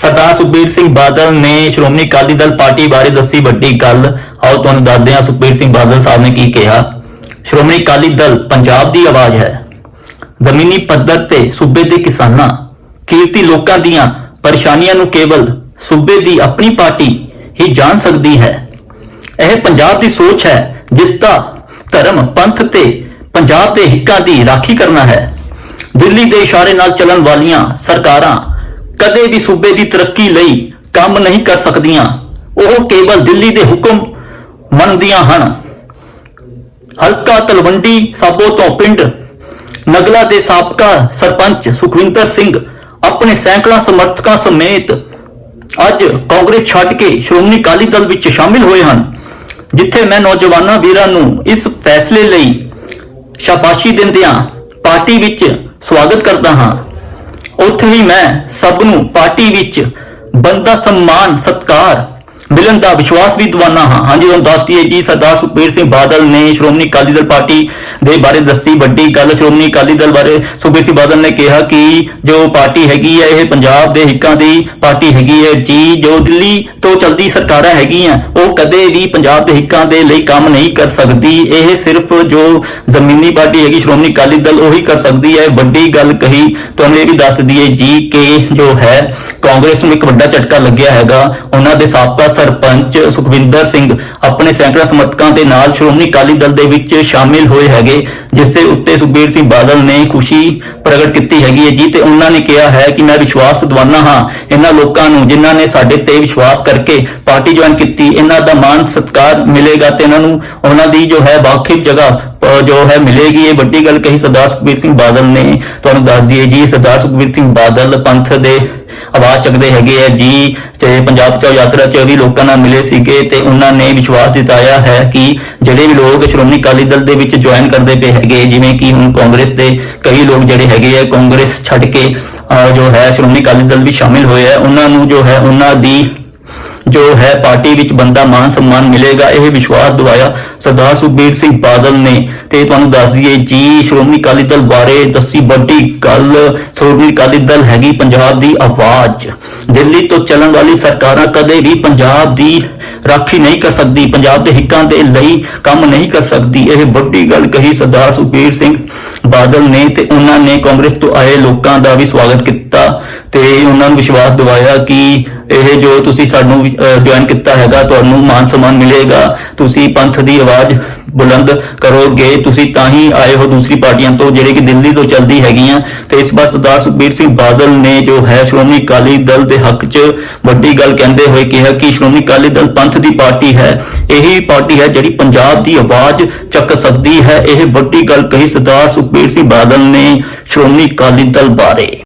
ਸਰਦਾਰ ਸੁਖਬੀਰ ਸਿੰਘ ਬਾਦਲ ਨੇ ਸ਼੍ਰੋਮਣੀ ਅਕਾਲੀ ਦਲ ਪਾਰਟੀ ਬਾਰੇ ਦੱਸੀ ਵੱਡੀ ਗੱਲ। ਆਓ ਤੁਹਾਨੂੰ ਦੱਸਦੇ ਹਾਂ ਸੁਖਬੀਰ ਸਿੰਘ ਬਾਦਲ ਸਾਹਿਬ ਨੇ ਕੀ ਕਿਹਾ। ਸ਼੍ਰੋਮਣੀ ਅਕਾਲੀ ਦਲ ਪੰਜਾਬ ਦੀ ਆਵਾਜ਼ ਹੈ। ਜ਼ਮੀਨੀ ਪੱਧਰ ਤੇ ਸੂਬੇ ਦੇ ਕਿਸਾਨਾਂ, ਕੀਰਤੀ ਲੋਕਾਂ ਦੀਆਂ ਪਰੇਸ਼ਾਨੀਆਂ ਨੂੰ ਕੇਵਲ ਸੂਬੇ ਦੀ ਆਪਣੀ ਪਾਰਟੀ ਹੀ ਜਾਣ ਸਕਦੀ ਹੈ। ਇਹ ਪੰਜਾਬ ਦੀ ਸੋਚ ਹੈ, ਜਿਸ ਦਾ ਧਰਮ ਪੰਥ ਤੇ ਪੰਜਾਬ ਦੇ ਹਿੱਕਾਂ ਦੀ ਰਾਖੀ ਕਰਨਾ ਹੈ। ਦਿੱਲੀ ਦੇ ਇਸ਼ਾਰੇ ਨਾਲ ਚੱਲਣ ਵਾਲੀਆਂ ਸਰਕਾਰਾਂ ਕਦੇ ਵੀ ਸੂਬੇ ਦੀ ਤਰੱਕੀ ਲਈ ਕੰਮ ਨਹੀਂ ਕਰ ਸਕਦੀਆਂ। ਉਹ ਕੇਵਲ ਦਿੱਲੀ ਦੇ ਹੁਕਮ ਮੰਨਦੀਆਂ ਹਨ। ਹਲਕਾ ਤਲਵੰਡੀ ਸਾਬੋ ਤੋਂ ਪਿੰਡ ਨਗਲਾ ਦੇ ਸਾਬਕਾ ਸਰਪੰਚ ਸੁਖਵਿੰਦਰ ਸਿੰਘ ਆਪਣੇ ਸੈਂਕੜਾ ਸਮਰਥਕਾਂ ਸਮੇਤ ਅੱਜ ਕਾਂਗਰਸ ਛੱਡ ਕੇ ਸ਼੍ਰੋਮਣੀ ਅਕਾਲੀ ਦਲ ਵਿੱਚ ਸ਼ਾਮਿਲ ਹੋਏ ਹਨ, ਜਿੱਥੇ ਮੈਂ ਨੌਜਵਾਨਾਂ ਵੀਰਾਂ ਨੂੰ ਇਸ ਫੈਸਲੇ ਲਈ ਸ਼ਾਬਾਸ਼ੀ ਦਿੰਦਿਆਂ ਪਾਰਟੀ ਵਿੱਚ ਸਵਾਗਤ ਕਰਦਾ ਹਾਂ। ਉੱਥੇ ਹੀ ਮੈਂ ਸਭ ਨੂੰ ਪਾਰਟੀ ਵਿੱਚ ਬੰਦਾ ਸਨਮਾਨ ਸਤਕਾਰ ਮਿਲਣ ਦਾ ਵਿਸ਼ਵਾਸ ਵੀ ਦਵਾਨਾ ਹਾਂ। ਹਾਂਜੀ, ਤੁਹਾਨੂੰ ਦੱਸਦੀ ਹੈ ਜੀ ਸਰਦਾਰ ਸੁਖਬੀਰ ਸਿੰਘ ਬਾਦਲ ਨੇ ਸ਼੍ਰੋਮਣੀ ਅਕਾਲੀ ਦਲ ਪਾਰਟੀ ਦੇ ਬਾਰੇ ਦੱਸੀ, ਵੱਡੀ ਗੱਲ ਸ਼੍ਰੋਮਣੀ ਅਕਾਲੀ ਦਲ ਬਾਰੇ ਸੁਖਬੀਰ ਸਿੰਘ ਬਾਦਲ ਨੇ ਕਿਹਾ ਕਿ ਜੋ ਪਾਰਟੀ ਹੈਗੀ ਹੈ, ਇਹ ਪੰਜਾਬ ਦੇ ਹਿੱਕਾਂ ਦੀ ਪਾਰਟੀ ਹੈਗੀ ਹੈ। ਜੀ, ਜੋ ਦਿੱਲੀ ਤੋਂ ਚਲਦੀ ਸਰਕਾਰਾਂ ਹੈਗੀਆਂ, ਉਹ ਕਦੇ ਵੀ ਪੰਜਾਬ ਦੇ ਹਿੱਕਾਂ ਦੇ ਲਈ ਕੰਮ ਨਹੀਂ ਕਰ ਸਕਦੀ। ਇਹ ਸਿਰਫ ਜੋ ਜ਼ਮੀਨੀ ਪਾਰਟੀ ਹੈਗੀ ਸ਼੍ਰੋਮਣੀ ਅਕਾਲੀ ਦਲ, ਉਹੀ ਕਰ ਸਕਦੀ ਹੈ। ਵੱਡੀ ਗੱਲ ਕਹੀ, ਤੁਹਾਨੂੰ ਇਹ ਵੀ ਦੱਸ ਦਈਏ ਜੀ ਕਿ ਜੋ ਹੈ, ਕਾਂਗਰਸ ਨੂੰ ਇੱਕ ਵੱਡਾ ਝਟਕਾ ਲੱਗਿਆ ਹੈਗਾ। ਉਹਨਾਂ ਦੇ ਸਾਬਕਾ ਸਰਪੰਚ ਸੁਖਵਿੰਦਰ ਸਿੰਘ ਆਪਣੇ ਸੈਂਕੜਾ ਸਮਰਥਕਾਂ ਦੇ ਨਾਲ ਸ਼੍ਰੋਮਣੀ ਅਕਾਲੀ ਦਲ ਦੇ ਵਿੱਚ ਸ਼ਾਮਿਲ ਹੋਏ ਹੈਗੇ, ਜਿਸ ਦੇ ਉੱਤੇ ਸੁਖਬੀਰ ਸਿੰਘ ਬਾਦਲ ਨੇ ਖੁਸ਼ੀ ਪ੍ਰਗਟ ਕੀਤੀ ਹੈਗੀ ਹੈ ਜੀ ਤੇ ਉਹਨਾਂ ਨੇ ਕਿਹਾ ਹੈ ਕਿ ਮੈਂ ਵਿਸ਼ਵਾਸ ਦਿਵਾਨਾ ਹਾਂ ਇਹਨਾਂ ਲੋਕਾਂ ਨੂੰ ਜਿਨ੍ਹਾਂ ਨੇ ਸਾਡੇ ਤੇ ਵਿਸ਼ਵਾਸ ਕਰਕੇ ਪਾਰਟੀ ਜੁਆਇਨ ਕੀਤੀ, ਇਹਨਾਂ ਦਾ ਮਾਨ ਸਤਕਾਰ ਮਿਲੇਗਾ ਤੇ ਇਹਨਾਂ ਨੂੰ ਉਹਨਾਂ ਦੀ ਜੋ ਹੈ ਵਾਕਿਫ ਜਗ੍ਹਾ ਜੋ ਹੈ ਮਿਲੇਗੀ। ਇਹ ਵੱਡੀ ਗੱਲ ਕਹੀ ਸਰਦਾਰ ਸੁਖਬੀਰ ਸਿੰਘ ਬਾਦਲ ਨੇ। ਤੁਹਾਨੂੰ ਦੱਸ ਦਈਏ ਜੀ ਸਰਦਾਰ ਸੁਖਬੀਰ ਸਿੰਘ ਬਾਦਲ ਪੰਥ ਦੇ ਆਵਾਜ਼ ਚੱਕਦੇ ਹੈਗੇ ਆ ਜੀ ਤੇ ਪੰਜਾਬ ਚੋਂ ਯਾਤਰਾ 'ਚ ਵੀ ਲੋਕਾਂ ਨਾਲ ਮਿਲੇ ਸੀਗੇ ਤੇ ਉਹਨਾਂ ਨੇ ਵਿਸ਼ਵਾਸ ਜਤਾਇਆ ਹੈ ਕਿ ਜਿਹੜੇ ਵੀ ਲੋਕ ਸ਼੍ਰੋਮਣੀ ਅਕਾਲੀ ਦਲ ਦੇ ਵਿੱਚ ਜੁਆਇਨ ਕਰਦੇ ਪਏ ਹੈਗੇ, ਜਿਵੇਂ ਕਿ ਹੁਣ ਕਾਂਗਰਸ ਦੇ ਕਈ ਲੋਕ ਜਿਹੜੇ ਹੈਗੇ ਆ, ਕਾਂਗਰਸ ਛੱਡ ਕੇ, ਅਹ ਜੋ ਹੈ ਸ਼੍ਰੋਮਣੀ ਅਕਾਲੀ ਦਲ ਵੀ ਸ਼ਾਮਿਲ ਹੋਏ ਆ, ਉਹਨਾਂ ਨੂੰ ਜੋ ਹੈ ਉਹਨਾਂ ਦੀ ਜੋ ਹੈ ਪਾਰਟੀ ਵਿੱਚ ਬੰਦਾ ਮਾਨ ਸਨਮਾਨ ਮਿਲੇਗਾ, ਇਹ ਵਿਸ਼ਵਾਸ ਦਿਵਾਇਆ ਸਰਦਾਰ ਸੁਖਬੀਰ ਸਿੰਘ ਬਾਦਲ ਨੇ। ਤੇ ਤੁਹਾਨੂੰ ਦੱਸ ਦਈਏ, ਜੀ, ਸ਼੍ਰੋਮਣੀ ਅਕਾਲੀ ਦਲ ਬਾਰੇ ਦੱਸੀ ਵੱਡੀ ਗੱਲ, ਸ਼੍ਰੋਮਣੀ ਅਕਾਲੀ ਦਲ ਹੈਗੀ ਪੰਜਾਬ ਦੀ ਆਵਾਜ਼। ਦਿੱਲੀ ਤੋਂ ਚੱਲਣ ਵਾਲੀ ਸਰਕਾਰਾਂ ਕਦੇ ਵੀ ਪੰਜਾਬ ਦੀ ਰਾਖੀ ਨਹੀਂ ਕਰ ਸਕਦੀ, ਪੰਜਾਬ ਦੇ ਹਿੱਕਾਂ ਦੇ ਲਈ ਕੰਮ ਨਹੀਂ ਕਰ ਸਕਦੀ। ਇਹ ਵੱਡੀ ਗੱਲ ਕਹੀ ਸਰਦਾਰ ਸੁਖਬੀਰ ਸਿੰਘ ਬਾਦਲ ਨੇ ਤੇ ਉਹਨਾਂ ਨੇ ਕਾਂਗਰਸ ਤੋਂ ਆਏ ਲੋਕਾਂ ਦਾ ਵੀ ਸਵਾਗਤ ਕੀਤਾ। ਤੇ ਉਹਨਾਂ ਨੂੰ ਵਿਸ਼ਵਾਸ ਦਿਵਾਇਆ ਕਿ ਇਹ ਜੋ ਤੁਸੀਂ ਸਾਨੂੰ ਜੁਆਇਨ ਕੀਤਾ ਹੈਗਾ, ਤੁਹਾਨੂੰ ਮਾਨ ਸਨਮਾਨ ਮਿਲੇਗਾ। ਤੁਸੀਂ ਪੰਥ ਦੀ ਆਵਾਜ਼ ਬੁਲੰਦ ਕਰੋਗੇ। ਤੁਸੀਂ ਤਾਂ ਹੀ ਆਏ ਹੋ ਦੂਸਰੀ ਪਾਰਟੀਆਂ ਤੋਂ, ਜਿਹੜੇ ਕਿ ਦਿੱਲੀ ਤੋਂ ਚੱਲਦੀ ਹੈਗੀਆਂ। ਤੇ ਇਸ ਵਾਰ ਸਰਦਾਰ ਸੁਖਬੀਰ ਸਿੰਘ ਬਾਦਲ ਨੇ ਜੋ ਹੈ, ਸ਼੍ਰੋਮਣੀ ਅਕਾਲੀ ਦਲ ਦੇ ਹੱਕ 'ਚ ਵੱਡੀ ਗੱਲ ਕਹਿੰਦੇ ਹੋਏ ਕਿਹਾ ਕਿ ਸ਼੍ਰੋਮਣੀ ਅਕਾਲੀ ਦਲ ਪੰਥ ਦੀ ਪਾਰਟੀ ਹੈ। ਇਹੀ ਪਾਰਟੀ ਹੈ ਜਿਹੜੀ ਪੰਜਾਬ ਦੀ ਆਵਾਜ਼ ਚੱਕ ਸਕਦੀ ਹੈ। ਇਹ ਵੱਡੀ ਗੱਲ ਕਹੀ ਸਰਦਾਰ ਸੁਖਬੀਰ ਸਿੰਘ ਬਾਦਲ ਨੇ ਸ਼੍ਰੋਮਣੀ ਅਕਾਲੀ ਦਲ ਬਾਰੇ।